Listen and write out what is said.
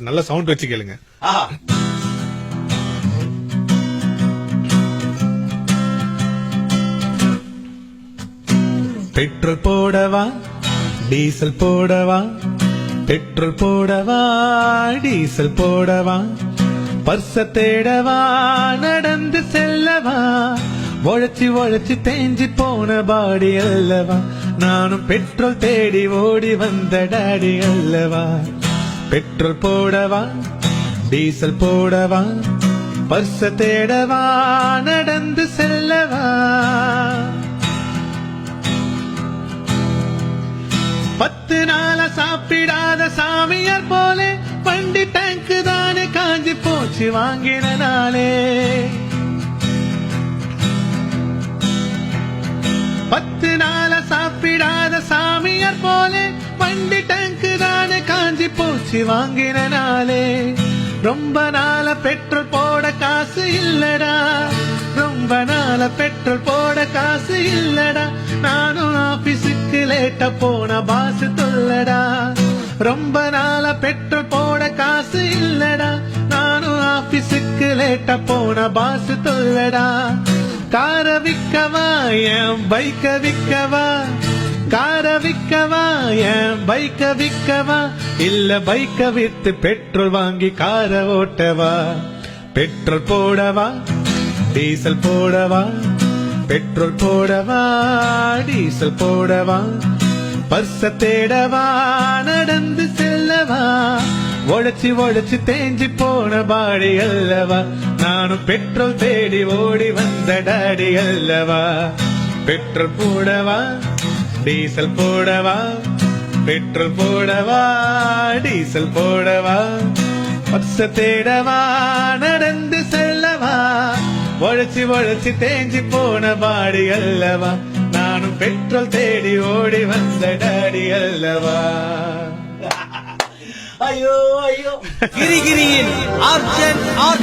நல்ல சவுண்ட் வச்சு கேளுங்க. பெட்ரோல் போடவா டீசல் போடவா பெட்ரோல் போடவா டீசல் போடவா பர்ச தேடவா நடந்து செல்லவா உழைச்சி உழைச்சி தேஞ்சி போன பாடி அல்லவா நானும் பெட்ரோல் தேடி ஓடி வந்த டாடி அல்லவா. பெட்ரோல் போடவா டீசல் போடவா பர்ச தேடவா நடந்து செல்லவா? பத்து நாள சாப்பிடாத சாமியார் போலே வண்டி டேங்க் தானே காஞ்சி போச்சு வாங்கின நாளே. பத்து நாள சாப்பிடாத சாமியார் போலே தானே காஞ்சி போச்சு வாங்கின நாளே. ரொம்ப நாள பெட்ரோல் போட காசு இல்லடா. ரொம்ப நாள பெட்ரோல் போட காசு இல்லடா. நானும் ஆபீஸுக்கு லேட்டா போன பாசு தொல்லடா. ரொம்ப நாள பெட்ரோல் போட காசு இல்லடா. நானும் ஆபீஸுக்கு லேட்டா போன பாசு தொல்லடா. கார விக்கவா என் பைக்க விக்கவா? கார விக்கவா? என் பைக்க விக்கவா? இல்ல பைக்க வித்து பெட்ரோல் வாங்கி கார ஓட்டவா? பெட்ரோல் போடவா? டீசல் போடவா? பெட்ரோல் போடவா? டீசல் போடவா? பர்ச தேடவா? நடந்து செல்லவா? உழைச்சி உழைச்சி தேஞ்சி போன பாடி அல்லவா? நானும் பெட்ரோல் தேடி ஓடி வந்த டாடி அல்லவா? பெட்ரோல் போடவா? டீசல் போடவா பெட்ரோல் போடவா டீசல் போடவா பர்ச தேடவா நடந்து செல்லவா உழைச்சி உழைச்சி தேஞ்சி போன பாடி அல்லவா நானும் பெட்ரோல் தேடி ஓடி வந்த டாடி அல்லவா. ஐயோ ஐயோ. கிரிகிரியின் ஆர்ஜன் ஆர்